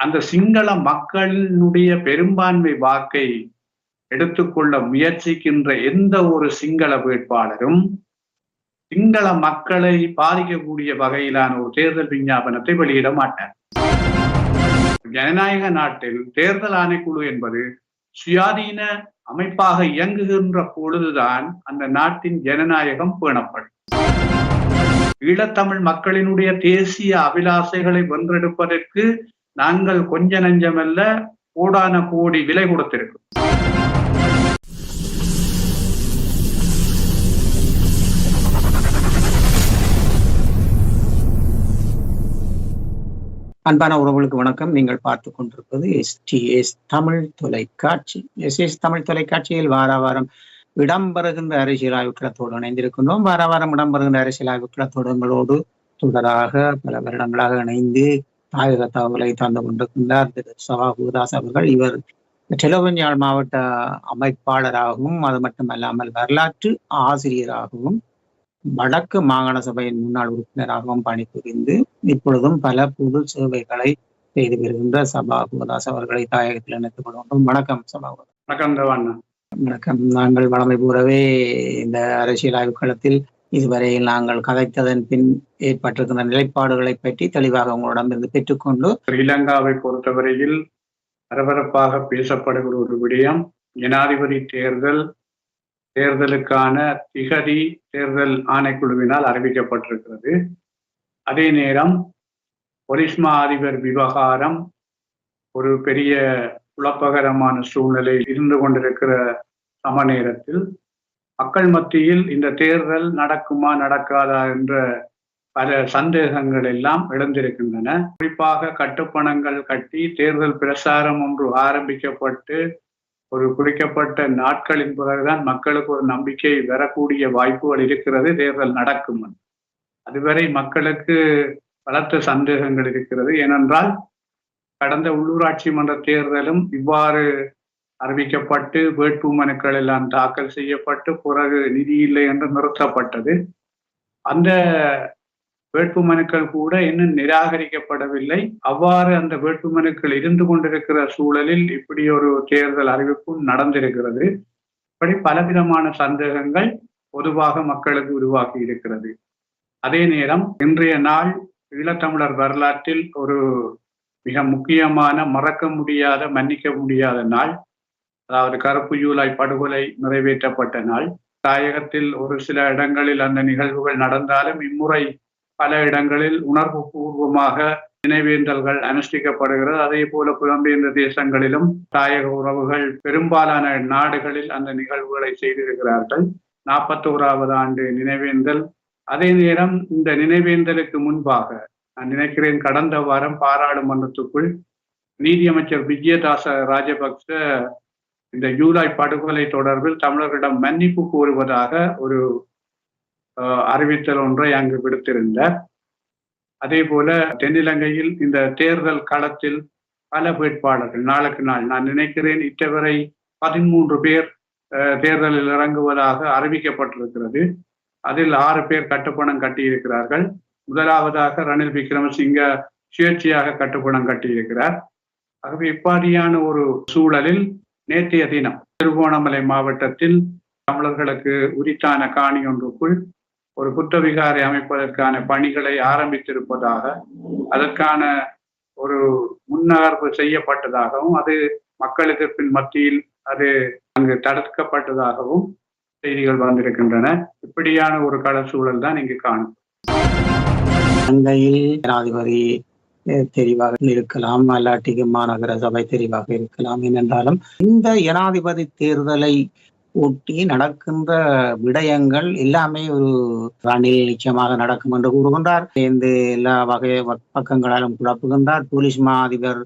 அந்த சிங்கள மக்களினுடைய பெரும்பான்மை வாக்கை எடுத்துக்கொள்ள முயற்சிக்கின்ற எந்த ஒரு சிங்கள வேட்பாளரும் சிங்கள மக்களை பாதிக்கக்கூடிய வகையிலான ஒரு தேர்தல் விஞ்ஞாபனத்தை வெளியிட மாட்டார். ஜனநாயக நாட்டில் தேர்தல் ஆணைக்குழு என்பது சுயாதீன அமைப்பாக இயங்குகின்ற பொழுதுதான் அந்த நாட்டின் ஜனநாயகம் பேணப்படும். ஈழத்தமிழ் மக்களினுடைய தேசிய அபிலாசைகளை வென்றெடுப்பதற்கு நாங்கள் கொஞ்ச நஞ்சமல்ல கோடான கோடி விலை கொடுத்திருக்கோம் அன்பான உறவுகளுக்கு வணக்கம். நீங்கள் பார்த்து கொண்டிருப்பது எஸ்டிஎஸ் தமிழ் தொலைக்காட்சி. எஸ்எஸ் தமிழ் தொலைக்காட்சியில் வார வாரம் இடம்பெறுகின்ற அரசியல் ஆய்வுக்களத்தோடு இணைந்திருக்கின்றோம். வார வாரம் இடம்பெறுகின்ற அரசியல் ஆய்வுக்களத்தோடு எங்களோடு தொடராக பல வருடங்களாக இணைந்து தாயக தகவலை தந்து கொண்டிருக்கின்றார் திரு சவா குருதாஸ் அவர்கள் இவர் டெலவஞ்சாள் மாவட்ட அமைப்பாளராகவும் அது மட்டுமல்லாமல் வரலாற்று ஆசிரியராகவும் வடக்கு மாகாண சபையின் முன்னாள் உறுப்பினராகவும் பணிபுரிந்து இப்பொழுதும் பல பொது சேவைகளை செய்து வருகின்ற சபா குருதாஸ் அவர்களை தாயகத்தில் இணைத்துக் கொள்கின்றோம். வணக்கம் சபா வணக்கம் வணக்கம். நாங்கள் வளமை கூறவே இந்த அரசியல் ஆய்வுக்களத்தில் இதுவரையில் நாங்கள் கதைத்ததன் பின் ஏற்பட்டிருக்கின்ற நிலைப்பாடுகளை பற்றி தெளிவாக உங்களிடமிருந்து பெற்றுக்கொண்டு ஸ்ரீலங்காவை பொறுத்தவரையில் பரபரப்பாக பேசப்படுகிற ஒரு விடயம். ஜனாதிபதி தேர்தல் தேர்தலுக்கான திகதி தேர்தல் ஆணைக்குழுவினால் அறிவிக்கப்பட்டிருக்கிறது. அதே நேரம் பொலிஸ்மா அதிபர் விவகாரம் ஒரு பெரிய குழப்பகரமான சூழ்நிலையில் இருந்து கொண்டிருக்கிற சம நேரத்தில் மக்கள் மத்தியில் இந்த தேர்தல் நடக்குமா நடக்காதா என்ற பல சந்தேகங்கள் எல்லாம் எழுந்திருக்கின்றன. குறிப்பாக கட்டுப்பணங்கள் கட்டி தேர்தல் பிரசாரம் ஒன்று ஆரம்பிக்கப்பட்டு ஒரு குறிக்கப்பட்ட நாட்களின் பிறகுதான் மக்களுக்கு ஒரு நம்பிக்கை வரக்கூடிய வாய்ப்புகள் இருக்கிறது தேர்தல் நடக்கும் அதுவரை மக்களுக்கு பலத்த சந்தேகங்கள் இருக்கிறது. ஏனென்றால் கடந்த உள்ளூராட்சி மன்ற தேர்தலும் இவ்வாறு அறிவிக்கப்பட்டு வேட்பு மனுக்கள் எல்லாம் தாக்கல் செய்யப்பட்டு பிறகு நிதி இல்லை என்று நிறுத்தப்பட்டது. அந்த வேட்பு மனுக்கள் கூட இன்னும் நிராகரிக்கப்படவில்லை. அவ்வாறு அந்த வேட்பு மனுக்கள் இருந்து கொண்டிருக்கிற சூழலில் இப்படி ஒரு தேர்தல் அறிவிப்பும் நடந்திருக்கிறது. இப்படி பலவிதமான சந்தேகங்கள் பொதுவாக மக்களுக்கு உருவாகி இருக்கிறது. அதே நேரம் இன்றைய நாள் ஈழத்தமிழர் வரலாற்றில் ஒரு மிக முக்கியமான மறக்க முடியாத மன்னிக்க முடியாத நாள். அதாவது கருப்பு ஜூலை படுகொலை நிறைவேற்றப்பட்ட நாள். தாயகத்தில் ஒரு சில இடங்களில் அந்த நிகழ்வுகள் நடந்தாலும் இம்முறை பல இடங்களில் உணர்வு பூர்வமாக நினைவேந்தல்கள் அனுஷ்டிக்கப்படுகிறது. அதே போல புலம்பெயர்ந்த தேசங்களிலும் தாயக உறவுகள் பெரும்பாலான நாடுகளில் அந்த நிகழ்வுகளை செய்திருக்கிறார்கள். நாற்பத்தோராவது ஆண்டு நினைவேந்தல். அதே நேரம் இந்த நினைவேந்தலுக்கு முன்பாக நான் நினைக்கிறேன் கடந்த வாரம் பாராளுமன்றத்துக்குள் நீதியமைச்சர் விஜயதாச ராஜபக்ச இந்த ஜூலை படுகொலை தொடர்பில் தமிழர்களிடம் மன்னிப்பு கோருவதாக ஒரு அறிவித்தல் ஒன்றை அங்கு விடுத்திருந்தார். அதே போல தென்னிலங்கையில் இந்த தேர்தல் களத்தில் பல வேட்பாளர்கள் நாளுக்கு நாள் நான் நினைக்கிறேன் இத்தவரை பதிமூன்று பேர் தேர்தலில் இறங்குவதாக அறிவிக்கப்பட்டிருக்கிறது. அதில் ஆறு பேர் கட்டுப்பணம் கட்டியிருக்கிறார்கள். முதலாவதாக ரணில் விக்ரமசிங்க சுயேட்சையாக கட்டுப்பணம் கட்டியிருக்கிறார். ஆகவே இப்பாடியான ஒரு சூழலில் நேற்றைய தினம் திருகோணமலை மாவட்டத்தில் தமிழர்களுக்கு உரித்தான காணி ஒன்றுக்குள் ஒரு புத்தவிகாரை அமைப்பதற்கான பணிகளை ஆரம்பித்திருப்பதாக அதற்கான ஒரு முன்னகர்வு செய்யப்பட்டதாகவும் அது மக்களுக்கு பின் மத்தியில் அது அங்கு தடுக்கப்பட்டதாகவும் செய்திகள் வந்திருக்கின்றன. இப்படியான ஒரு கள சூழல் தான் இங்கு காணும். இலங்கையில் ஜனாதிபதி தெரிவாக இருக்கலாம். அல்லாட்டிக்கு மாநகர சபை தெரிவாக இருக்கலாம். ஏனென்றாலும் இந்த ஜனாதிபதி தேர்தலை ஒட்டி நடக்கின்ற விடயங்கள் எல்லாமே ஒரு ரணில் நிச்சயமாக நடக்கும் என்று கூறுகின்றார். இந்த எல்லா வகை பக்கங்களாலும் குழப்புகின்றார். போலீஸ் மா அதிபர்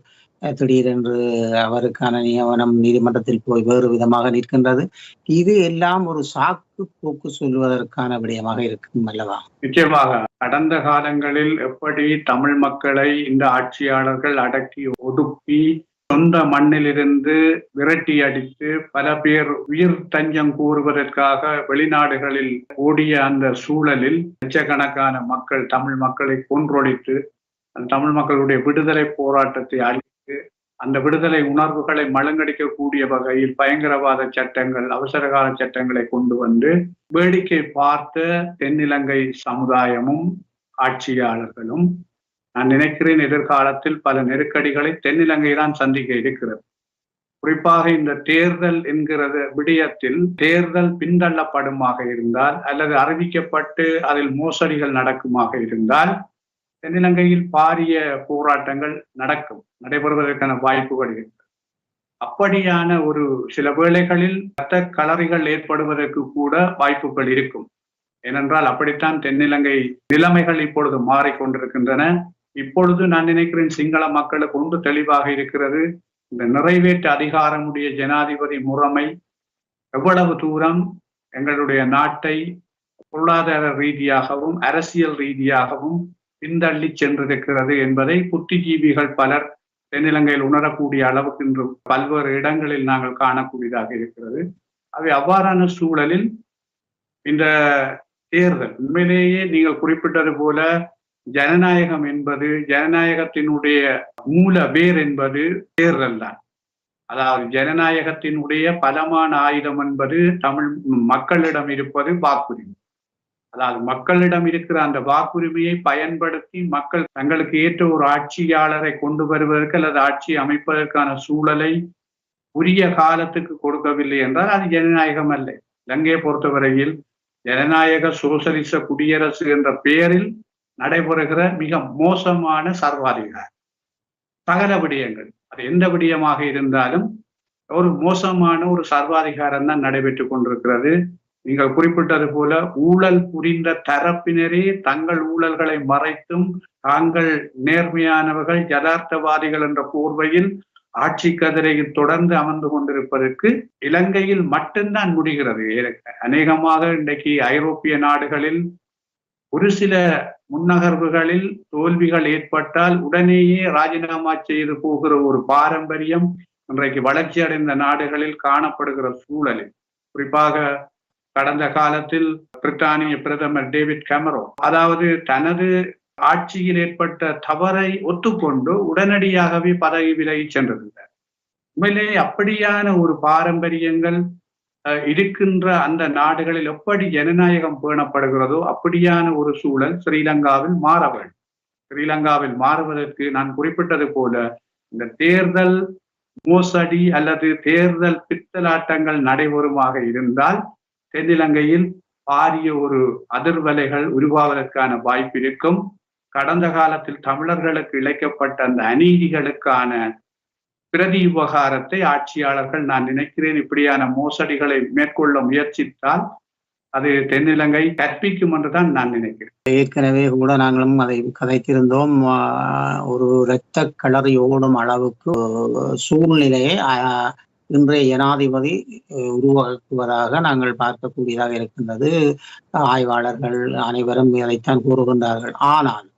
திடீரென்று அவருக்கான நியமனம் நீதிமன்றத்தில் போய் வேறு விதமாக நிற்கின்றது. இது எல்லாம் ஒரு சாக்கு போக்கு சொல்வதற்கான விடயமாக இருக்கும் அல்லவா? நிச்சயமாக. கடந்த காலங்களில் எப்படி தமிழ் மக்களை இந்த ஆட்சியாளர்கள் அடக்கி ஒடுக்கி சொந்த மண்ணிலிருந்து விரட்டி அடித்து பல பேர் உயிர் தஞ்சம் கூறுவதற்காக வெளிநாடுகளில் ஓடிய அந்த சூழலில் லட்சக்கணக்கான மக்கள் தமிழ் மக்களை கொன்றொழித்து தமிழ் மக்களுடைய விடுதலை போராட்டத்தை அழி அந்த விடுதலை உணர்வுகளை மழுங்கடிக்கக்கூடிய வகையில் பயங்கரவாத சட்டங்கள் அவசரகால சட்டங்களை கொண்டு வந்து வேடிக்கை பார்த்த தென்னிலங்கை சமுதாயமும் ஆட்சியாளர்களும் நான் நினைக்கிறேன் எதிர்காலத்தில் பல நெருக்கடிகளை தென்னிலங்கை தான் சந்திக்க இருக்கிறது. குறிப்பாக இந்த தேர்தல் என்கிறது விடயத்தில் தேர்தல் பின்தள்ளப்படுமாக இருந்தால் அல்லது அறிவிக்கப்பட்டு அதில் மோசடிகள் நடக்குமாக இருந்தால் தென்னிலங்கையில் பாரிய போராட்டங்கள் நடக்கும் நடைபெறுவதற்கான வாய்ப்புகள் இருக்கு. அப்படியான ஒரு சில வேளைகளில் ரத்த களறிகள் ஏற்படுவதற்கு கூட வாய்ப்புகள் இருக்கும். ஏனென்றால் அப்படித்தான் தென்னிலங்கை நிலைமைகள் இப்பொழுது மாறிக்கொண்டிருக்கின்றன இப்பொழுது நான் நினைக்கிறேன் சிங்கள மக்களுக்கு ஒன்று தெளிவாக இருக்கிறது. இந்த நிறைவேற்று அதிகாரமுடைய ஜனாதிபதி முறைமை எவ்வளவு தூரம் எங்களுடைய நாட்டை பொருளாதார ரீதியாகவும் அரசியல் ரீதியாகவும் பின்தள்ளி சென்றிருக்கிறது என்பதை புத்திஜீவிகள் பலர் தென்னிலங்கையில் உணரக்கூடிய அளவுக்கு இன்று பல்வேறு இடங்களில் நாங்கள் காணக்கூடியதாக இருக்கிறது. அவை அவ்வாறான சூழலில் இந்த தேர்தல் உண்மையிலேயே நீங்கள் குறிப்பிட்டது போல ஜனநாயகம் என்பது ஜனநாயகத்தினுடைய மூல வேர் என்பது தேர்தல் தான். அதாவது ஜனநாயகத்தினுடைய பலமான ஆயுதம் என்பது தமிழ் மக்களிடம் இருப்பது வாக்குரிமை அதாவது மக்களிடம் இருக்கிற அந்த வாக்குரிமையை பயன்படுத்தி மக்கள் தங்களுக்கு ஏற்ற ஒரு ஆட்சியாளரை கொண்டு வருவதற்கு அல்லது ஆட்சி அமைப்பதற்கான சூழலை உரிய காலத்துக்கு கொடுக்கவில்லை என்றால் அது ஜனநாயகம் அல்ல. இலங்கையை பொறுத்தவரையில் ஜனநாயக சோசலிச குடியரசு என்ற பெயரில் நடைபெறுகிற மிக மோசமான சர்வாதிகாரம். சகல விடயங்கள். அது எந்த விடயமாக இருந்தாலும் ஒரு மோசமான ஒரு சர்வாதிகாரம் தான் நடைபெற்றுக் கொண்டிருக்கிறது. நீங்கள் குறிப்பிட்டது போல ஊழல் புரிந்த தரப்பினரே தங்கள் ஊழல்களை மறைத்தும் தாங்கள் நேர்மையானவர்கள் யதார்த்தவாதிகள் என்ற போர்வையில் ஆட்சி கதிரையில் தொடர்ந்து அமர்ந்து கொண்டிருப்பதற்கு இலங்கையில் மட்டும்தான் முடிகிறது. அநேகமாக இன்றைக்கு ஐரோப்பிய நாடுகளில் ஒரு சில முன்னகர்வுகளில் தோல்விகள் ஏற்பட்டால் உடனேயே ராஜினாமா செய்து போகிற ஒரு பாரம்பரியம் இன்றைக்கு வளர்ச்சி அடைந்த நாடுகளில் காணப்படுகிற சூழலில். குறிப்பாக கடந்த காலத்தில் பிரித்தானிய பிரதமர் டேவிட் கேமரோ அதாவது தனது ஆட்சியில் ஏற்பட்ட தவறை ஒத்துக்கொண்டு உடனடியாகவே பதவி விலகி சென்றிருந்தார். உண்மையிலே அப்படியான ஒரு பாரம்பரியங்கள் இருக்கின்ற அந்த நாடுகளில் எப்படி ஜனநாயகம் பேணப்படுகிறதோ அப்படியான ஒரு சூழல் ஸ்ரீலங்காவில் மாற வேண்டும். ஸ்ரீலங்காவில் மாறுவதற்கு நான் குறிப்பிட்டது போல இந்த தேர்தல் மோசடி அல்லது தேர்தல் பித்தலாட்டங்கள் நடைபெறுமாக இருந்தால் தென்னிலங்கையில் பாரிய ஒரு அதிர்வலைகள் உருவாவதற்கான வாய்ப்பு இருக்கும். கடந்த காலத்தில் தமிழர்களுக்கு இழைக்கப்பட்ட அந்த அநீதிகளுக்கான பிரதி உபகாரத்தை ஆட்சியாளர்கள் நான் நினைக்கிறேன் இப்படியான மோசடிகளை மேற்கொள்ள முயற்சித்தால் அது தென்னிலங்கை கற்பிக்கும் என்றுதான் நான் நினைக்கிறேன். ஏற்கனவே கூட நாங்களும் அதை கதைத்திருந்தோம். ஒரு இரத்த களறி ஓடும் அளவுக்கு சூழ்நிலையை இன்றைய ஜனாதிபதி உருவாக்குவதாக நாங்கள் பார்க்கக்கூடியதாக இருக்கின்றது. ஆய்வாளர்கள் அனைவரும் இதைத்தான் கூறுகின்றார்கள். ஆனால்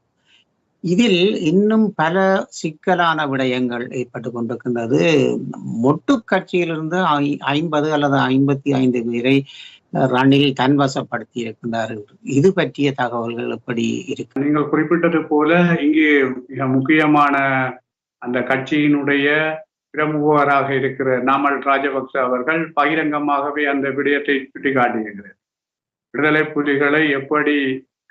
இதில் இன்னும் பல சிக்கலான விடயங்கள் ஏற்பட்டு கொண்டிருக்கின்றது. மொட்டு கட்சியிலிருந்து ஐம்பது அல்லது ஐம்பத்தி ஐந்து பேரை ரணில் தன்வசப்படுத்தி இருக்கின்றார்கள். இது பற்றிய தகவல்கள் எப்படி இருக்கு? நீங்கள் குறிப்பிட்டது போல இங்கே மிக முக்கியமான அந்த கட்சியினுடைய பிரமுகராக இருக்கிற நாமல் ராஜபக்ச அவர்கள் பகிரங்கமாகவே அந்த விடயத்தை சுட்டிக்காட்டுகின்றார் விடுதலை புலிகளை எப்படி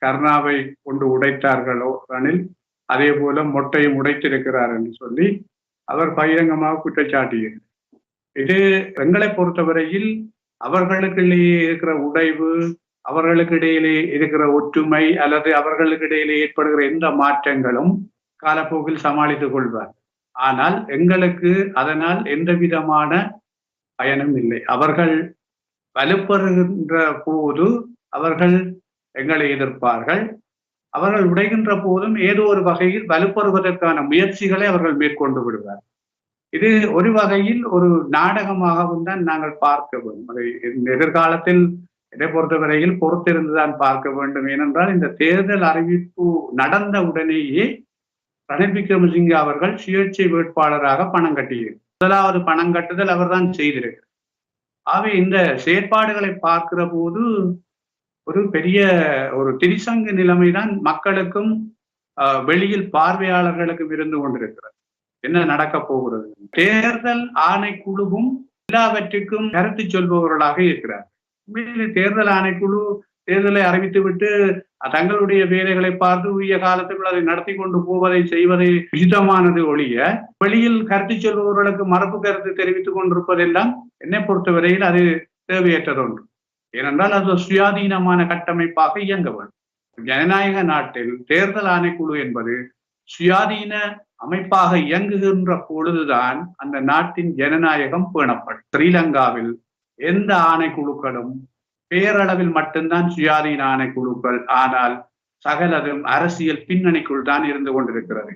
கர்ணாவை கொண்டு உடைத்தார்களோ ரணில் அதே போல மொட்டையும் உடைத்திருக்கிறார் என்று சொல்லி அவர் பகிரங்கமாக குற்றச்சாட்டுகிறார் இது எங்களை பொறுத்தவரையில் அவர்களுக்கிடையே இருக்கிற உடைவு அவர்களுக்கு இடையிலே இருக்கிற ஒற்றுமை அல்லது அவர்களுக்கு இடையிலே ஏற்படுகிற எந்த மாற்றங்களும் காலப்போக்கில் சமாளித்துக் கொள்வார் ஆனால் எங்களுக்கு அதனால் எந்த விதமான பயனும் இல்லை. அவர்கள் வலுப்பெறுகின்ற போது அவர்கள் எங்களை எதிர்ப்பார்கள். அவர்கள் உடைகின்ற போதும் ஏதோ ஒரு வகையில் வலுப்பெறுவதற்கான முயற்சிகளை அவர்கள் மேற்கொண்டு விடுவார். இது ஒரு வகையில் ஒரு நாடகமாகவும் தான் நாங்கள் பார்க்க வேண்டும். அதை எதிர்காலத்தில் இதை பொறுத்தவரையில் பொறுத்திருந்துதான் பார்க்க வேண்டும். ஏனென்றால் இந்த தேர்தல் அறிவிப்பு நடந்த உடனேயே ரணில் விக்ரமசிங்க அவர்கள் சுயேட்சை வேட்பாளராக பணம் கட்டியிருக்கிறார் முதலாவது பணம் கட்டுதல் அவர் தான் செய்திருக்கிறார். ஆகவே இந்த செயற்பாடுகளை பார்க்கிற போது ஒரு பெரிய ஒரு திரிசங்கு நிலைமைதான் மக்களுக்கும் வெளியில் பார்வையாளர்களுக்கும் இருந்து கொண்டிருக்கிறது. என்ன நடக்க போகிறது? தேர்தல் ஆணைக்குழுவும் எல்லாவற்றுக்கும் கருத்து சொல்பவர்களாக இருக்கிறார் உண்மையிலே தேர்தல் ஆணைக்குழு தேர்தலை அறிவித்துவிட்டு தங்களுடைய வேலைகளை பார்த்து உரிய காலத்துக்குள் அதை நடத்தி கொண்டு போவதை செய்வதை உச்சிதமானது ஒழிய வெளியில் கருத்து சொல்பவர்களுக்கு மரபு கருத்து தெரிவித்துக் கொண்டிருப்பதெல்லாம் என்னை பொறுத்தவரையில் அது தேவையற்றது ஒன்று ஏனென்றால் அது சுயாதீனமான கட்டமைப்பாக இயங்க வேண்டும். ஜனநாயக நாட்டில் தேர்தல் ஆணைக்குழு என்பது சுயாதீன அமைப்பாக இயங்குகின்ற பொழுதுதான் அந்த நாட்டின் ஜனநாயகம் பேணப்படும். ஸ்ரீலங்காவில் எந்த ஆணைக்குழுக்களும் பேரளவில் மட்டும்தான் சுயாதீன ஆணைக்குழுக்கள் ஆனால் சகலதும் அரசியல் பின்னணிக்குள் தான் இருந்து கொண்டிருக்கிறது.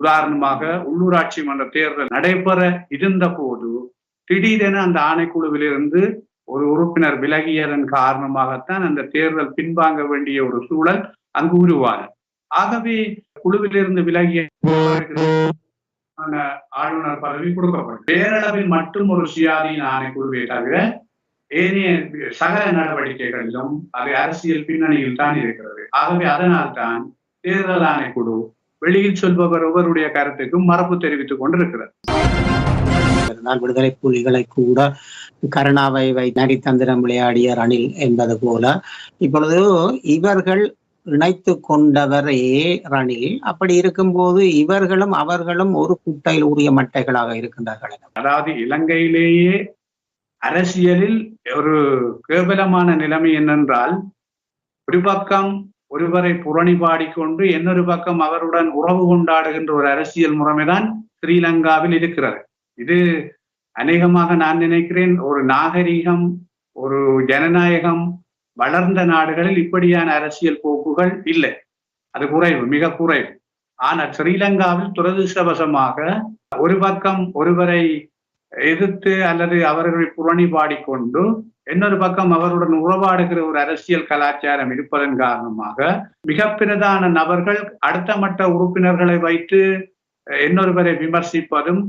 உதாரணமாக உள்ளூராட்சி மன்ற தேர்தல் நடைபெற இருந்த போது திடீரென அந்த ஆணைக்குழுவிலிருந்து ஒரு உறுப்பினர் விலகியதன் காரணமாகத்தான் அந்த தேர்தல் பின்வாங்க வேண்டிய ஒரு சூழல் அங்கு உருவானது. ஆகவே குழுவிலிருந்து விலகிய ஆளுநர் பதவி கொடுக்கப்படும் பேரளவில் மட்டும் ஒரு சுயாதீன ஆணைக்குழுவை தவிர ஏனைய சகல நடவடிக்கைகளிலும் அது அரசியல் பின்னணியில் தான் இருக்கிறது. ஆகவே அதனால் தான் தேர்தல் ஆணைக்குழு வெளியில் சொல்பவர் ஒவ்வொருடைய கருத்துக்கும் மரபு தெரிவித்துக் கொண்டிருக்கிறது. இருந்தால் விடுதலை புலிகளை கூட கருணாவை வை நரித்தந்திரம் விளையாடிய ரணில் என்பது போல இப்பொழுது இவர்கள் இணைத்து கொண்டவரே ரணில். அப்படி இருக்கும்போது இவர்களும் அவர்களும் ஒரு குட்டையில் உரிய மட்டைகளாக இருக்கின்றார்கள். அதாவது இலங்கையிலேயே அரசியலில் ஒரு கேவலமான நிலைமை என்னென்றால் ஒரு பக்கம் ஒருவரை புரணி பாடிக்கொண்டு இன்னொரு பக்கம் அவருடன் உறவு கொண்டாடுகின்ற ஒரு அரசியல் முறைமைதான் ஸ்ரீலங்காவில் இருக்கிறது. இது அநேகமாக நான் நினைக்கிறேன் ஒரு நாகரிகம் ஒரு ஜனநாயகம் வளர்ந்த நாடுகளில் இப்படியான அரசியல் போக்குகள் இல்லை. அது குறைவு மிக குறைவு. ஆனால் ஸ்ரீலங்காவில் துரதிருஷ்டவசமாக ஒரு பக்கம் ஒருவரை எதிர்த்து அல்லது அவர்களை புரணி பாடிக்கொண்டு இன்னொரு பக்கம் அவருடன் உறவாடுகிற ஒரு அரசியல் கலாச்சாரம் இருப்பதன் காரணமாக மிக பிரதான நபர்கள் அடுத்த மட்ட உறுப்பினர்களை வைத்து இன்னொருவரை விமர்சிப்பதும்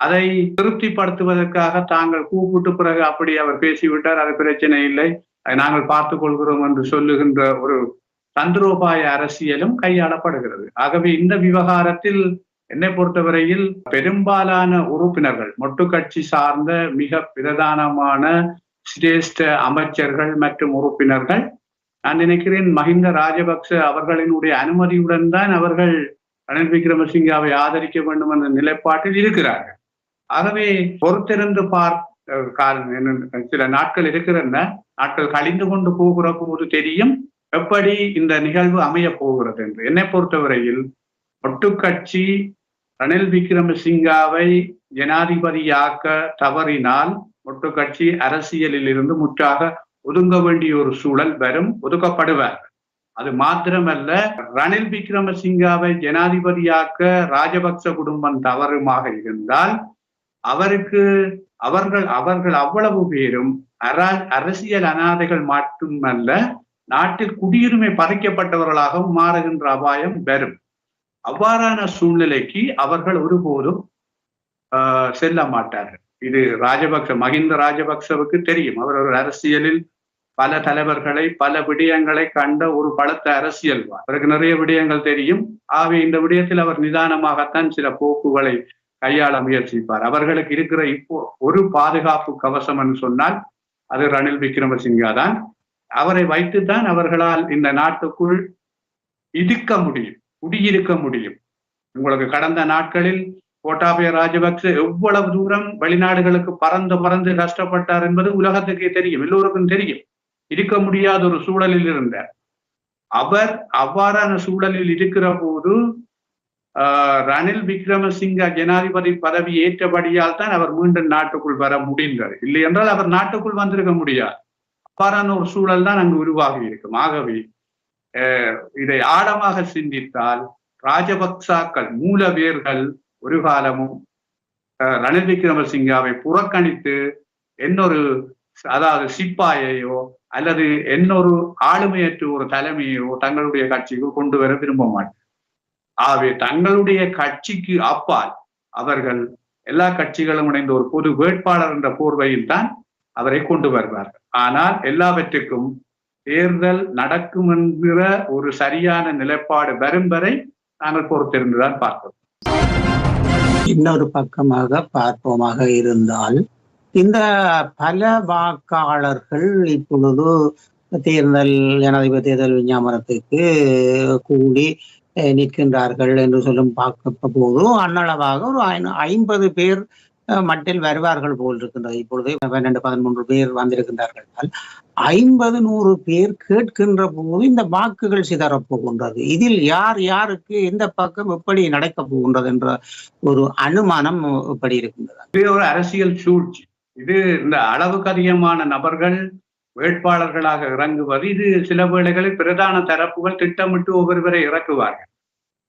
அதை திருப்திப்படுத்துவதற்காக தாங்கள் கூப்பிட்டு பிறகு அப்படி அவர் பேசிவிட்டார் அது பிரச்சனை இல்லை நாங்கள் பார்த்துக் கொள்கிறோம் என்று சொல்லுகின்ற ஒரு தந்திரோபாய அரசியலும் கையாளப்படுகிறது. ஆகவே இந்த விவகாரத்தில் என்னை பொறுத்தவரையில் பெரும்பாலான உறுப்பினர்கள் மொட்டு கட்சி சார்ந்த மிக பிரதானமான சிரேஷ்ட அமைச்சர்கள் மற்றும் உறுப்பினர்கள் நான் நினைக்கிறேன் மஹிந்த ராஜபக்ச அவர்களினுடைய அனுமதியுடன் தான் அவர்கள் ரணில் விக்ரமசிங்காவை ஆதரிக்க வேண்டும் என்ற நிலைப்பாட்டில் இருக்கிறார்கள். ஆகவே பொறுத்திருந்து பார்க்க சில நாட்கள் இருக்கிறன நாட்கள் கழிந்து கொண்டு போகிற போது தெரியும் எப்படி இந்த நிகழ்வு அமைய போகிறது என்று. என்னை பொறுத்தவரையில் ஒட்டுக்கட்சி ரணில் விக்ரமசிங்காவை ஜனாதிபதியாக்க தவறினால் ஒட்டுக்கட்சி அரசியலில் இருந்து முற்றாக ஒதுங்க வேண்டிய ஒரு சூழல் வரும் ஒதுக்கப்படுவார். அது மாத்திரமல்ல ரணில் விக்ரமசிங்காவை ஜனாதிபதியாக்க ராஜபக்ச குடும்பம் தவறுமாக இருந்தால் அவருக்கு அவர்கள் அவர்கள் அவ்வளவு பேரும் அரசியல் அனாதைகள் மட்டுமல்ல நாட்டில் குடியுரிமை பறிக்கப்பட்டவர்களாகவும் மாறுகின்ற அபாயம் வரும். அவ்வாறான சூழ்நிலைக்கு அவர்கள் ஒருபோதும் செல்ல மாட்டார்கள். இது ராஜபக்ச மஹிந்த ராஜபக்சவுக்கு தெரியும். அவர் ஒரு அரசியலில் பல தலைவர்களை பல விடயங்களை கண்ட ஒரு பலத்த அரசியல் அவருக்கு நிறைய விடயங்கள் தெரியும். ஆகவே இந்த விடயத்தில் அவர் நிதானமாகத்தான் சில போக்குகளை கையாள முயற்சிப்பார். அவர்களுக்கு இருக்கிற இப்போ ஒரு பாதுகாப்பு கவசம் என்று சொன்னால் அது ரணில் விக்ரமசிங்கா தான். அவரை வைத்துத்தான் அவர்களால் இந்த நாட்டுக்குள் இருக்க முடியும். குடியிருக்க முடியும். உங்களுக்கு கடந்த நாட்களில் கோட்டாபய ராஜபக்ச எவ்வளவு தூரம் வெளிநாடுகளுக்கு பறந்து பறந்து கஷ்டப்பட்டார் என்பது உலகத்துக்கே தெரியும் எல்லோருக்கும் தெரியும். இருக்க முடியாத ஒரு சூழலில் இருந்தார். அவர் அவ்வாறான சூழலில் இருக்கிற போது ரணில் விக்ரமசிங்க ஜனாதிபதி பதவி ஏற்றபடியால் தான் அவர் மீண்டும் நாட்டுக்குள் வர முடிந்தது. இல்லை என்றால் அவர் நாட்டுக்குள் வந்திருக்க முடியாது. அவ்வாறான ஒரு சூழல் தான் அங்கு உருவாகி இருக்கும். ஆகவே இதை ஆழமாக சிந்தித்தால் ராஜபக்சாக்கள் மூலவேர்கள் ஒரு காலமும் ரணில் விக்ரமசிங்காவை புறக்கணித்து என்னொரு அதாவது சிப்பாயையோ அல்லது என்னொரு ஆளுமையற்ற ஒரு தலைமையோ தங்களுடைய கட்சிக்கு கொண்டு வர விரும்ப மாட்டார். ஆகவே தங்களுடைய கட்சிக்கு அப்பால் அவர்கள் எல்லா கட்சிகளும் இணைந்த ஒரு பொது வேட்பாளர் என்ற போர்வையில் தான் அவரை கொண்டு வருவார்கள். ஆனால் எல்லாவற்றுக்கும் தேர்தல் நடக்கும் என்கிற ஒரு சரியான நிலைப்பாடு வரும் வரை நாங்கள் பொறுத்திருந்துதான் பார்க்கிறோம். இன்னொரு பக்கமாக பார்ப்போமாக இருந்தால் இந்த பல வாக்காளர்கள் இப்பொழுது தேர்தல் ஜனாதிபதி தேர்தல் விஞ்ஞாபனத்துக்கு கூடி நிற்கின்றார்கள் என்று சொல்லும் பார்க்க போது அன்னளவாக ஒரு ஐம்பது பேர் மட்டில் வருவார்கள் போல் இருக்கின்றது. இப்பொழுது பன்னெண்டு பதிமூன்று பேர் வந்திருக்கின்றார்கள். ஐம்பது நூறு பேர் கேட்கின்ற போது இந்த வாக்குகள் சிதறப்போகின்றது இதில் யார் யாருக்கு எந்த பக்கம் எப்படி நடக்கப் போகின்றது என்ற ஒரு அனுமானம் இப்படி இருக்கின்றது. இது ஒரு அரசியல் சூழ்ச்சி. இது இந்த அளவுக்கு அதிகமான நபர்கள் வேட்பாளர்களாக இறங்குவது இது சில வேளைகளில் பிரதான தரப்புகள் திட்டமிட்டு ஒவ்வொருவரை இறக்குவார்கள்.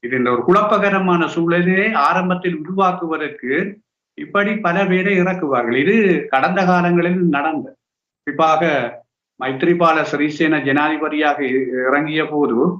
இது இந்த ஒரு குழப்பகரமான சூழலே ஆரம்பத்தில் உருவாக்குவதற்கு இப்படி பல பேரை இறக்குவார்கள். இது கடந்த காலங்களில் நடந்த. குறிப்பாக மைத்ரிபால சிறிசேன ஜனாதிபதியாக இ- இறங்கிய போது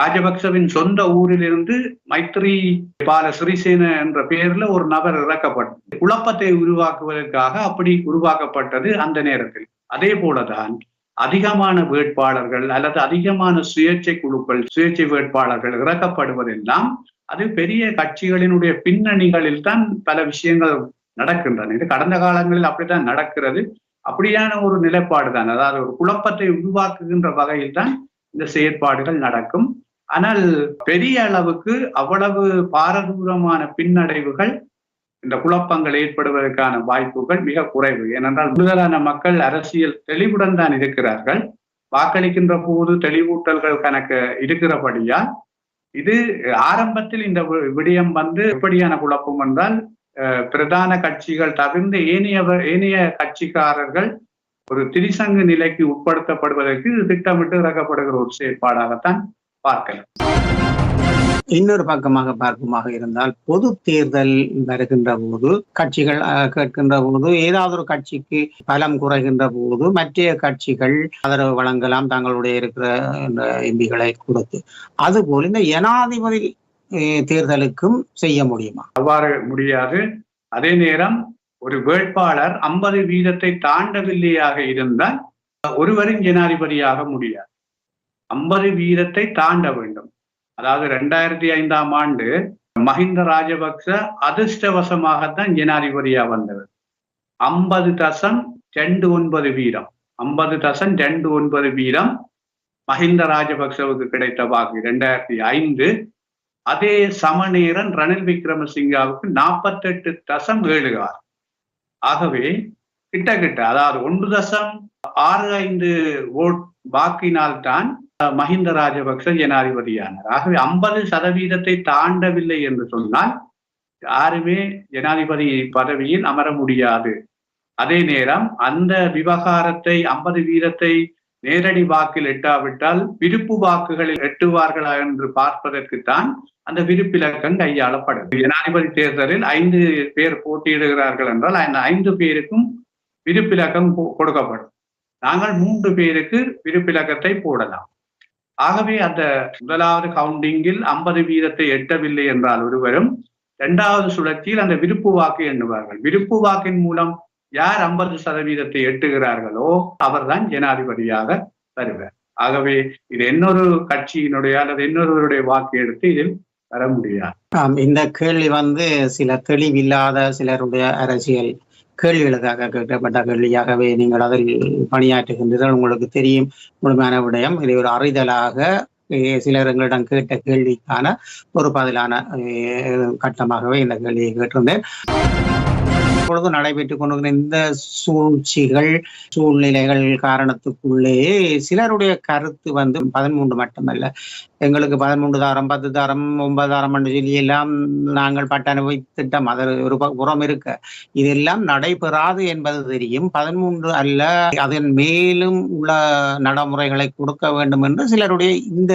ராஜபக்சவின் சொந்த ஊரிலிருந்து மைத்ரி பால சிறிசேன என்ற பெயர்ல ஒரு நபர் இறக்கப்பட்டது குழப்பத்தை உருவாக்குவதற்காக அப்படி உருவாக்கப்பட்டது அந்த நேரத்தில். அதே போலதான் அதிகமான வேட்பாளர்கள் அல்லது அதிகமான சுயேட்சை குழுக்கள் சுயேட்சை வேட்பாளர்கள் இறக்கப்படுவதெல்லாம் அது பெரிய கட்சிகளினுடைய பின்னணிகளில் தான் பல விஷயங்கள் நடக்கின்றன. இது கடந்த காலங்களில் அப்படித்தான் நடக்கிறது. அப்படியான ஒரு நிலைப்பாடு தான். அதாவது ஒரு குழப்பத்தை உருவாக்குகின்ற வகையில் தான் இந்த செயற்பாடுகள் நடக்கும். ஆனால் பெரிய அளவுக்கு அவ்வளவு பாரதூரமான பின்னடைவுகள் இந்த குழப்பங்கள் ஏற்படுவதற்கான வாய்ப்புகள் மிக குறைவு. ஏனென்றால் முழுதலான மக்கள் அரசியல் தெளிவுடன் தான் இருக்கிறார்கள். வாக்களிக்கின்ற போது தெளிவூட்டல்கள் கணக்கு இருக்கிறபடியால் இது ஆரம்பத்தில் இந்த விடயம் வந்து எப்படியான குழப்பம் என்றால் அஹ், பிரதான கட்சிகள் தவிர்ந்த ஏனைய ஏனைய கட்சிக்காரர்கள் ஒரு திரிசங்கு நிலைக்கு உட்படுத்தப்படுவதற்கு திட்டமிட்டு இறக்கப்படுகிற ஒரு செயற்பாடாகத்தான் பார்க்கலாம். இன்னொரு பக்கமாக பார்ப்புமாக இருந்தால் பொது தேர்தல் வருகின்ற போது கட்சிகள் கேட்கின்ற போது ஏதாவது ஒரு கட்சிக்கு பலம் குறைகின்ற போது மற்ற கட்சிகள் ஆதரவு வழங்கலாம் தங்களுடைய இருக்கிற எம்பிகளை கொடுத்து. அதுபோல் இந்த ஜனாதிபதி தேர்தலுக்கும் செய்ய முடியுமா? அவ்வாறு முடியாது. அதே நேரம் ஒரு வேட்பாளர் ஐம்பது வீதத்தை தாண்டவில்லையாக இருந்தால் ஒருவரின் ஜனாதிபதியாக முடியாது. ஐம்பது வீதத்தை தாண்ட வேண்டும். அதாவது ரெண்டாயிரத்தி ஐந்தாம் ஆண்டு மஹிந்த ராஜபக்ச அதிர்ஷ்டவசமாகத்தான் ஜனாதிபதியா வந்தவர். ஐம்பது தசம் ரெண்டு ஒன்பது வீரம். ஐம்பது தசம் ரெண்டு ஒன்பது வீரம் மஹிந்த ராஜபக்சவுக்கு கிடைத்த வாக்கு ரெண்டாயிரத்தி ஐந்து. அதே சமநேரன் ரணில் விக்ரமசிங்காவுக்கு நாற்பத்தெட்டு தசம் ஏழு ஆறு ஆகவே கிட்ட அதாவது ஒன்று தசம் ஆறு ஐந்து ஓட் வாக்கினால்தான் மஹிந்த ராஜபக்ச ஜனாதிபதியானார் ஆகவே ஐம்பது சதவீதத்தை தாண்டவில்லை என்று சொன்னால் யாருமே ஜனாதிபதி பதவியில் அமர முடியாது. அதே நேரம் அந்த விவகாரத்தை ஐம்பது வீதத்தை நேரடி வாக்கில் எட்டாவிட்டால் விருப்பு வாக்குகளில் எட்டுவார்களா என்று பார்ப்பதற்குத்தான் அந்த விருப்பிலக்கம் கையாளப்படும் ஜனாதிபதி தேர்தலில் ஐந்து பேர் போட்டியிடுகிறார்கள் என்றால் அந்த ஐந்து பேருக்கும் விருப்பிலக்கம் கொ- கொடுக்கப்படும். நாங்கள் மூன்று பேருக்கு விருப்பிலக்கத்தை போடலாம். ஆகவே அந்த முதலாவது கவுண்டிங்கில் ஐம்பது வீதத்தை எட்டவில்லை என்றால் ஒருவரும் இரண்டாவது சுழற்சியில் அந்த விருப்பு வாக்கு எண்ணுவார்கள். விருப்பு வாக்கின் மூலம் யார் ஐம்பது சதவீதத்தை எட்டுகிறார்களோ அவர்தான் ஜனாதிபதியாக வருவார். ஆகவே இது இன்னொரு கட்சியினுடைய அல்லது இன்னொருவருடைய வாக்கு எடுத்து இதில் வர முடியாது. இந்த கேள்வி வந்து சில தெளிவில்லாத சிலருடைய அரசியல் கேள்விகளுக்காக கேட்கப்பட்ட கேள்வியாகவே நீங்கள் அதில் பணியாற்றுகின்றீர்கள். உங்களுக்கு தெரியும் முழுமையான விடயம். இதை ஒரு அறிதலாக சிலர் எங்களிடம் கேட்ட கேள்விக்கான ஒரு பதிலான கட்டமாகவே இந்த கேள்வியை கேட்டிருந்தேன். இப்பொழுது நடைபெற்றுக் கொண்டிருக்கிற இந்த சூழ்ச்சிகள் சூழ்நிலைகள் காரணத்துக்குள்ளே சிலருடைய கருத்து வந்து பதிமூன்று மட்டுமல்ல. எங்களுக்கு பதிமூன்று தாரம் பத்து தாரம் ஒன்பது தாரம் என்று சொல்லி எல்லாம் நாங்கள் பட்ட அனுபவித்திட்டம். அது ஒரு புறம் இருக்க. இதெல்லாம் நடைபெறாது என்பது தெரியும். பதிமூன்று அல்ல அதன் மேலும் உள்ள நடைமுறைகளை கொடுக்க வேண்டும் என்று சிலருடைய இந்த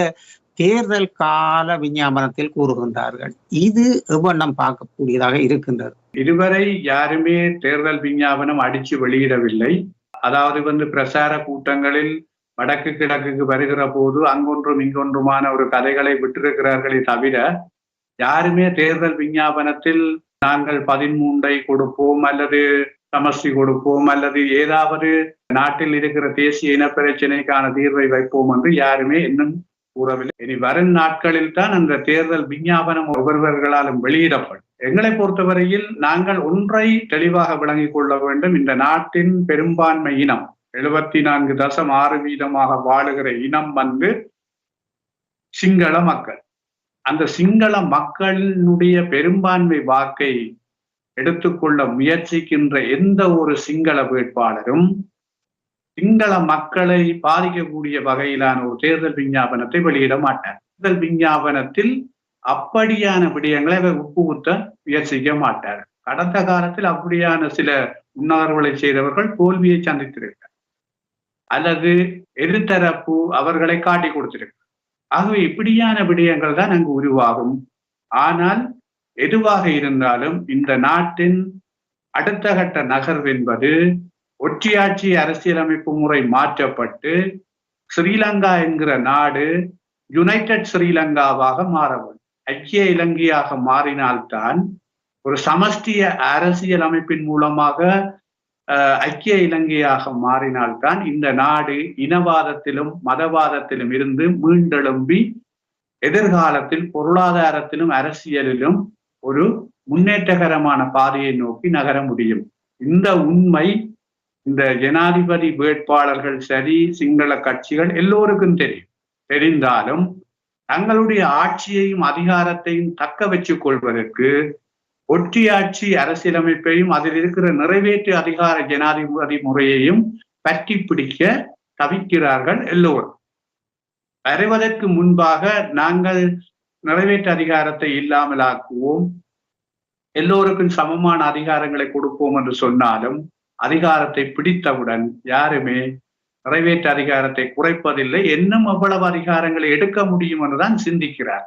தேர்தல் கால விஞ்ஞாபனத்தில் கூறுகின்றார்கள். இது எவ்வண்ணம் பார்க்கக்கூடியதாக இருக்கின்றது. இதுவரை யாருமே தேர்தல் விஞ்ஞாபனம் அடிச்சு வெளியிடவில்லை. அதாவது வந்து பிரசார கூட்டங்களில் வடக்கு கிழக்குக்கு வருகிற போது அங்கொன்றும் இங்கொன்றுமான ஒரு கதைகளை விட்டிருக்கிறார்களே தவிர யாருமே தேர்தல் விஞ்ஞாபனத்தில் நாங்கள் பதிமூன்றை கொடுப்போம் அல்லது சமஷ்டி கொடுப்போம் அல்லது ஏதாவது நாட்டில் இருக்கிற தேசிய இன பிரச்சனைக்கான தீர்வை வைப்போம் என்று யாருமே இன்னும் கூறவில்லை. இனி வரும் நாட்களில் தான் அந்த தேர்தல் விஞ்ஞாபனம் ஒவ்வொருவர்களாலும் வெளியிடப்படும். எங்களை பொறுத்தவரையில் நாங்கள் ஒன்றை தெளிவாக விளங்கிக் கொள்ள வேண்டும். இந்த நாட்டின் பெரும்பான்மை இனம் எழுபத்தி நான்கு தசம் ஆறு வீதமாக வாழுகிற இனம் வந்து சிங்கள மக்கள். அந்த சிங்கள மக்களினுடைய பெரும்பான்மை வாக்கை எடுத்துக்கொள்ள முயற்சிக்கின்ற எந்த ஒரு சிங்கள வேட்பாளரும் சிங்கள மக்களை பாதிக்கக்கூடிய வகையிலான ஒரு தேர்தல் விஞ்ஞாபனத்தை வெளியிட மாட்டார். தேர்தல் விஞ்ஞாபனத்தில் அப்படியான விடயங்களை அவர் உப்புகுத்த முயற்சிக்க மாட்டார். கடந்த காலத்தில் அப்படியான சில உணர்வுகளை செய்தவர்கள் தோல்வியை சந்தித்திருக்கிறார். அல்லது எதிர்த்தரப்பு அவர்களை காட்டி கொடுத்திருக்கிறார். ஆகவே இப்படியான விடயங்கள் தான் அங்கு உருவாகும். ஆனால் எதுவாக இருந்தாலும் இந்த நாட்டின் அடுத்த கட்ட நகர்வு என்பது ஒற்றியாட்சி அரசியலமைப்பு முறை மாற்றப்பட்டு ஸ்ரீலங்கா என்கிற நாடு யுனைடெட் ஸ்ரீலங்காவாக மாற வேண்டும். ஐக்கிய இலங்கையாக மாறினால்தான் ஒரு சமஷ்டிய அரசியல் அமைப்பின் மூலமாக ஐக்கிய இலங்கையாக மாறினால்தான் இந்த நாடு இனவாதத்திலும் மதவாதத்திலும் இருந்து மீண்டெழும்பி எதிர்காலத்தில் பொருளாதாரத்திலும் அரசியலிலும் ஒரு முன்னேற்றகரமான பாதையை நோக்கி நகர முடியும். இந்த உண்மை இந்த ஜனாதிபதி வேட்பாளர்கள் சரி சிங்கள கட்சிகள் எல்லோருக்கும் தெரியும். தெரிந்தாலும் தங்களுடைய ஆட்சியையும் அதிகாரத்தையும் தக்க வச்சுக் கொள்வதற்கு ஒற்றியாட்சி அரசியலமைப்பையும் அதில் இருக்கிற நிறைவேற்று அதிகார ஜனாதிபதி முறையையும் பற்றி பிடிக்க தவிக்கிறார்கள் எல்லோரும். வருவதற்கு முன்பாக நாங்கள் நிறைவேற்று அதிகாரத்தை இல்லாமல் ஆக்குவோம் எல்லோருக்கும் சமமான அதிகாரங்களை கொடுப்போம் என்று சொன்னாலும் அதிகாரத்தை பிடித்தவுடன் யாருமே நிறைவேற்ற அதிகாரத்தை குறைப்பதில்லை. இன்னும் அவ்வளவு அதிகாரங்களை எடுக்க முடியும் என்றுதான் சிந்திக்கிறார்.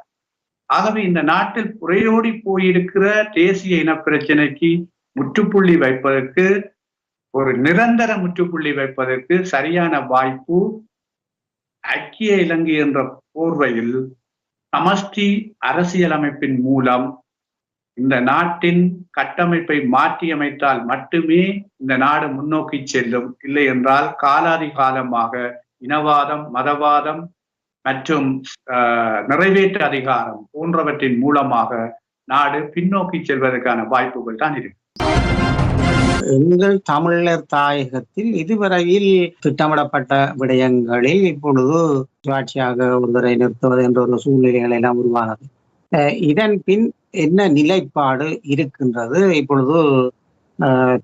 ஆகவே இந்த நாட்டில் புறையோடி போயிருக்கிற தேசிய இன பிரச்சனைக்கு முற்றுப்புள்ளி வைப்பதற்கு ஒரு நிரந்தர முற்றுப்புள்ளி வைப்பதற்கு சரியான வாய்ப்பு ஐக்கிய இலங்கை என்ற போர்வையில் சமஷ்டி அரசியலமைப்பின் மூலம் இந்த நாட்டின் கட்டமைப்பை மாற்றியமைத்தால் மட்டுமே இந்த நாடு முன்னோக்கி செல்லும். இல்லை என்றால் காலாதி காலமாக இனவாதம் மதவாதம் மற்றும் நிறைவேற்று அதிகாரம் போன்றவற்றின் மூலமாக நாடு பின்னோக்கி செல்வதற்கான வாய்ப்புகள் தான் இருக்கு. எங்கள் தமிழர் தாயகத்தில் இதுவரையில் திட்டமிடப்பட்ட விடயங்களில் இப்பொழுது சுயாட்சியாக ஒருவரை நிறுத்துவது என்ற ஒரு சூழ்நிலைகள் எல்லாம் உருவானது. இதன் பின் என்ன நிலைப்பாடு இருக்கின்றது? இப்பொழுது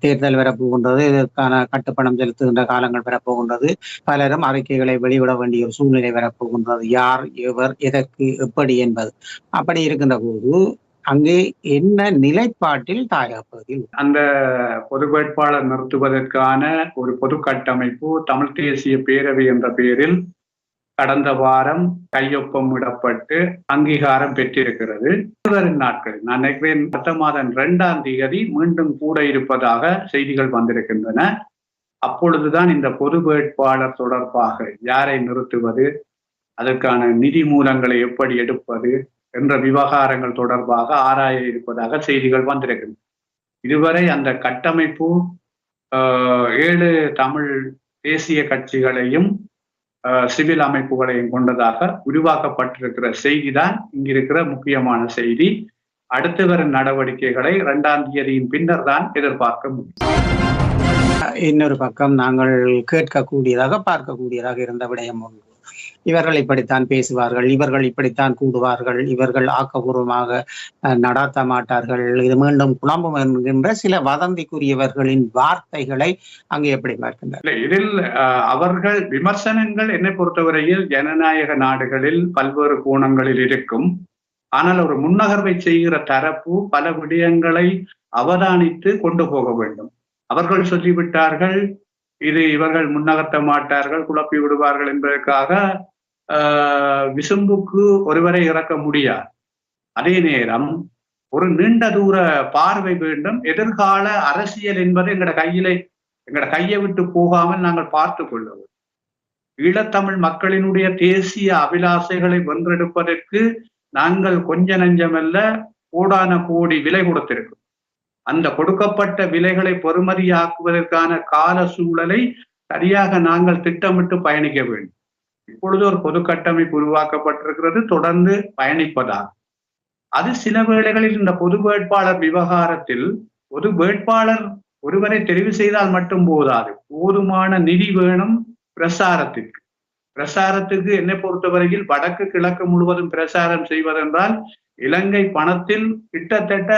தேர்தல் வரப்போகின்றது இதற்கான கட்டுப்பணம் செலுத்துகின்ற காலங்கள் வரப்போகின்றது. பலரும் அறிக்கைகளை வெளிவிட வேண்டிய ஒரு சூழ்நிலை வரப்போகின்றது. யார் எவர் எதற்கு எப்படி என்பது. அப்படி இருக்கின்ற போது அங்கே என்ன நிலைப்பாட்டில் தாயக பகுதியில் அந்த பொது வேட்பாளர் நிறுத்துவதற்கான ஒரு பொது கட்டமைப்பு தமிழ் தேசிய பேரவை என்ற பெயரில் கடந்த வாரம் கையொப்பம் விடப்பட்டு அங்கீகாரம் பெற்றிருக்கிறது. வரும் நாட்கள் நான் நினைக்கிறேன் அடுத்த மாதம் இரண்டாம் தேதி மீண்டும் கூட இருப்பதாக செய்திகள் வந்திருக்கின்றன. அப்பொழுதுதான் இந்த பொது வேட்பாளர் தொடர்பாக யாரை நிறுத்துவது அதற்கான நிதி மூலங்களை எப்படி எடுப்பது என்ற விவகாரங்கள் தொடர்பாக ஆராய இருப்பதாக செய்திகள் வந்திருக்கின்றன. இதுவரை அந்த கட்டமைப்பு ஏழு தமிழ் தேசிய கட்சிகளையும் சிவில் அமைப்புகளையும் கொண்டதாக உருவாக்கப்பட்டிருக்கிற செய்திதான் இங்கிருக்கிற முக்கியமான செய்தி. அடுத்து வரும் நடவடிக்கைகளை இரண்டாம் தேதியின் பின்னர் தான் எதிர்பார்க்க முடியும். இன்னொரு பக்கம் நாங்கள் கேட்கக்கூடியதாக பார்க்கக்கூடியதாக இருந்த விடயம் ஒன்று. இவர்கள் இப்படித்தான் பேசுவார்கள் இவர்கள் இப்படித்தான் கூடுவார்கள் இவர்கள் ஆக்கபூர்வமாக நடாத்த மாட்டார்கள். இது மீண்டும் குழம்பும் என்கின்ற சில வதந்திக்குரியவர்களின் வார்த்தைகளை அங்கே எப்படி பார்க்கின்றனர்? இதில் அவர்கள் விமர்சனங்கள் என்னை பொறுத்தவரையில் ஜனநாயக நாடுகளில் பல்வேறு கோணங்களில் இருக்கும். ஆனால் ஒரு முன்னகர்வை செய்கிற தரப்பு பல விடயங்களை அவதானித்து கொண்டு போக வேண்டும். அவர்கள் சொல்லிவிட்டார்கள் இது இவர்கள் முன்னகர்த்த மாட்டார்கள் குழப்பி விடுவார்கள் என்பதற்காக விசும்புக்கு ஒருவரை இறக்க முடியாது. அதே நேரம் ஒரு நீண்ட தூர பார்வை வேண்டும். எதிர்கால அரசியல் என்பது எங்கட கையில எங்கட கையை விட்டு போகாமல் நாங்கள் பார்த்து கொள்ளவும் ஈழத்தமிழ் மக்களினுடைய தேசிய அபிலாசைகளை வென்றெடுப்பதற்கு நாங்கள் கொஞ்ச நஞ்சமல்ல கோடான கோடி விலை கொடுத்திருக்கோம் அந்த கொடுக்கப்பட்ட விலைகளை பொறுமதியாக்குவதற்கான கால சூழலை சரியாக நாங்கள் திட்டமிட்டு பயணிக்க வேண்டும். இப்பொழுது ஒரு பொது கட்டமைப்பு உருவாக்கப்பட்டிருக்கிறது தொடர்ந்து பயணிப்பதால். அது சில வேளைகளில் இந்த பொது வேட்பாளர் விவகாரத்தில் பொது வேட்பாளர் ஒருவரை தெரிவு செய்தால் மட்டும் போதாது. போதுமான நிதி வேணும் பிரசாரத்திற்கு பிரசாரத்துக்கு என்னை பொறுத்தவரையில் வடக்கு கிழக்கு முழுவதும் பிரசாரம் செய்வதென்றால் இலங்கை பணத்தில் கிட்டத்தட்ட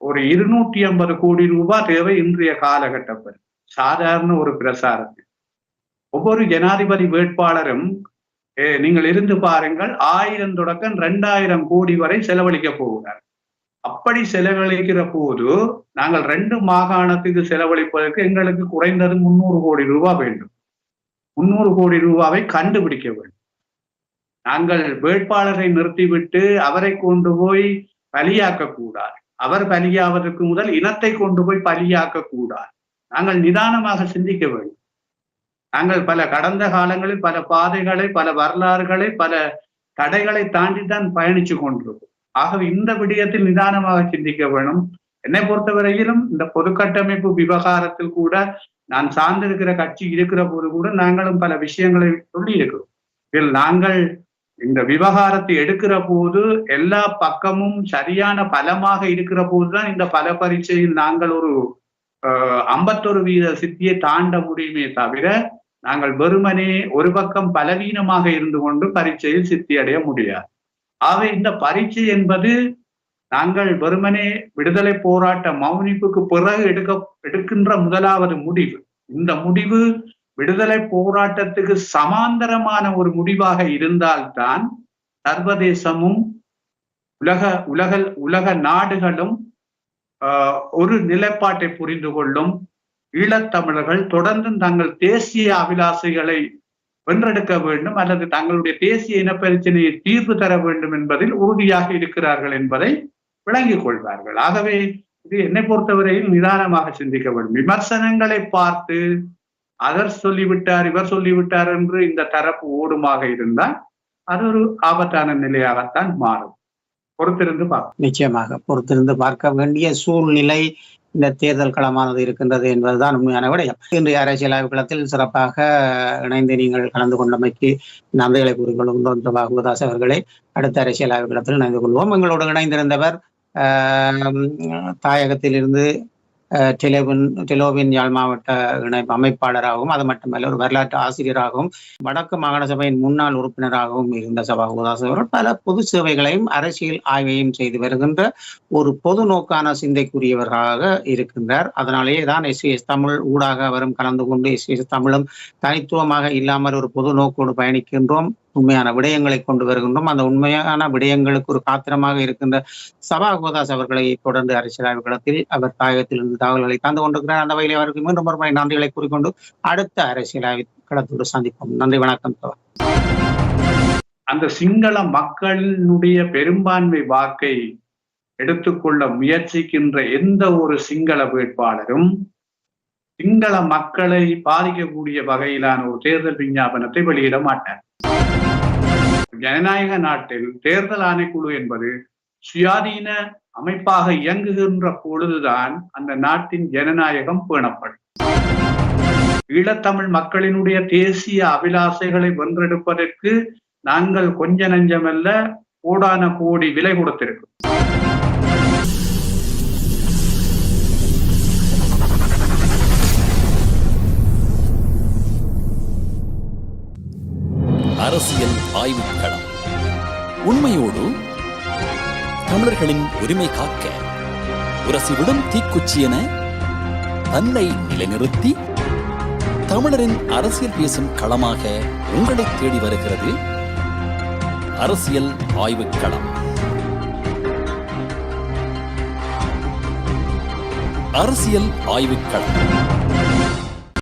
ஒரு இருநூற்றி ஐம்பது கோடி ரூபாய் தேவை இன்றைய காலகட்டத்தில் சாதாரண ஒரு பிரசாரத்தில் ஒவ்வொரு ஜனாதிபதி வேட்பாளரும் நீங்கள் இருந்து பாருங்கள் ஆயிரம் தொடக்கம் ரெண்டாயிரம் கோடி வரை செலவழிக்க போகிறார். அப்படி செலவழிக்கிற போது நாங்கள் ரெண்டு மாகாணத்துக்கு செலவழிப்பதற்கு எங்களுக்கு குறைந்தது முன்னூறு கோடி ரூபாய் வேண்டும். முன்னூறு கோடி ரூபாவை கண்டுபிடிக்க வேண்டும். நாங்கள் வேட்பாளரை நிறுத்திவிட்டு அவரை கொண்டு போய் பலியாக்க கூடாது. அவர் பலியாவதற்கு முதல் இனத்தை கொண்டு போய் பலியாக்க கூடாது. நாங்கள் நிதானமாக சிந்திக்க வேண்டும். நாங்கள் பல கடந்த காலங்களில் பல பாதைகளை பல வரலாறுகளை பல தடைகளை தாண்டி தான் பயணிச்சு கொண்டிருக்கோம். ஆகவே இந்த விடயத்தில் நிதானமாக சிந்திக்க வேணும். என்னை பொறுத்தவரையிலும் இந்த பொது கட்டமைப்பு விவகாரத்தில் கூட நான் சார்ந்திருக்கிற கட்சி இருக்கிற போது கூட நாங்களும் பல விஷயங்களை சொல்லி இருக்கிறோம் இதில் நாங்கள் இந்த விவகாரத்தை எடுக்கிற போது எல்லா பக்கமும் சரியான பலமாக இருக்கிற போதுதான் இந்த பல பரீட்சையில் நாங்கள் ஒரு ஐம்பத்தொரு வீத சித்தியை தாண்ட முடியுமே தவிர நாங்கள் வெறுமனே ஒரு பக்கம் பலவீனமாக இருந்து கொண்டு பரீட்சையில் சித்தி அடைய முடியாது. ஆக இந்த பரீட்சை என்பது நாங்கள் வெறுமனே விடுதலை போராட்ட மௌனிப்புக்கு பிறகு எடுக்க எடுக்கின்ற முதலாவது முடிவு. இந்த முடிவு விடுதலை போராட்டத்துக்கு சமாந்தரமான ஒரு முடிவாக இருந்தால்தான் சர்வதேசமும் உலக உலக உலக நாடுகளும் ஆஹ், ஒரு நிலைப்பாட்டை புரிந்து கொள்ளும் ஈழத்தமிழர்கள் தொடர்ந்து தங்கள் தேசிய அபிலாசைகளை வென்றெடுக்க வேண்டும் அல்லது தங்களுடைய தேசிய இனப்பிரச்சனையை தீர்வு தர வேண்டும் என்பதில் உறுதியாக இருக்கிறார்கள் என்பதை விளங்கிக் கொள்வார்கள். ஆகவே இது என்னை பொறுத்தவரையில் நிதானமாக சிந்திக்க வேண்டும். விமர்சனங்களை பார்த்து அவர் சொல்லிவிட்டார் இவர் சொல்லிவிட்டார் என்று இந்த தரப்பு ஓடுமாக இருந்தால் அது ஒரு ஆபத்தான நிலையாகத்தான் மாறும். பொறுத்திருந்து பார்க்க நிச்சயமாக பொறுத்திருந்து பார்க்க வேண்டிய சூழ்நிலை இந்த தேர்தல் களமானது இருக்கின்றது என்பதுதான் உண்மையான விடயம். இன்றைய அரசியல் ஆய்வுகளத்தில் சிறப்பாக இணைந்து நீங்கள் கலந்து கொண்டமைக்கு நன்றிகளை கூறிக்கொள்கின்றோம் பாகுதாஸ் அவர்களை. அடுத்த அரசியல் ஆய்வுகளத்தில் இணைந்து கொள்வோம். எங்களோடு இணைந்திருந்தவர் ஆஹ், தாயகத்திலிருந்து டெலோவின் டெலோவின் யாழ் மாவட்ட இணை அமைப்பாளராகவும் அது மட்டுமல்ல ஒரு வரலாற்று ஆசிரியராகவும் வடக்கு மாகாண சபையின் முன்னாள் உறுப்பினராகவும் இருந்த சபாகுதாஸ் அவர்கள் பல பொது சேவைகளையும் அரசியல் ஆய்வையும் செய்து வருகின்ற ஒரு பொது நோக்கான சிந்தைக்குரியவராக இருக்கின்றார். அதனாலேயே தான் எஸ்விஎஸ் தமிழ் ஊடாக அவரும் கலந்து கொண்டு எஸ்விஎஸ் தமிழும் தனித்துவமாக இல்லாமல் ஒரு பொது நோக்கோடு பயணிக்கின்றோம். உண்மையான விடயங்களை கொண்டு வருகின்றோம். அந்த உண்மையான விடயங்களுக்கு ஒரு காத்திரமாக இருக்கின்ற சபா கோதாஸ் அவர்களை தொடர்ந்து அரசியல் ஆய்வுகளத்தில் அவர் தாயகத்திலிருந்து தகவல்களை தந்து கொண்டிருக்கிறார். அந்த வகையில் அவருக்கு மீண்டும் ஒரு முறை நன்றிகளை கூறிக்கொண்டு அடுத்த அரசியல் களத்தோடு சந்திப்போம். நன்றி வணக்கம் அந்த சிங்கள மக்களினுடைய பெரும்பான்மை வாக்கை எடுத்துக்கொள்ள முயற்சிக்கின்ற எந்த ஒரு சிங்கள வேட்பாளரும் சிங்கள மக்களை பாதிக்கக்கூடிய வகையிலான ஒரு தேர்தல் விஞ்ஞாபனத்தை வெளியிட மாட்டார். ஜனநாயக நாட்டில் தேர்தல் ஆணைக்குழு என்பது சுயாதீன அமைப்பாக இயங்குகின்ற பொழுதுதான் அந்த நாட்டின் ஜனநாயகம் பேணப்படும். ஈழத்தமிழ் மக்களினுடைய தேசிய அபிலாசைகளை வென்றெடுப்பதற்கு நாங்கள் கொஞ்ச நஞ்சமல்ல கோடான கோடி விலை கொடுத்திருக்கிறோம். அரசியல் ஆய்வுக் களம் உண்மையோடு தமிழர்களின் உரிமை காக்க உரசிவிடும் தீக்குச்சி என தன்னை நிலைநிறுத்தி தமிழரின் அரசியல் பேசும் களமாக உங்களை தேடி வருகிறது அரசியல் ஆய்வு களம் அரசியல் ஆய்வு களம்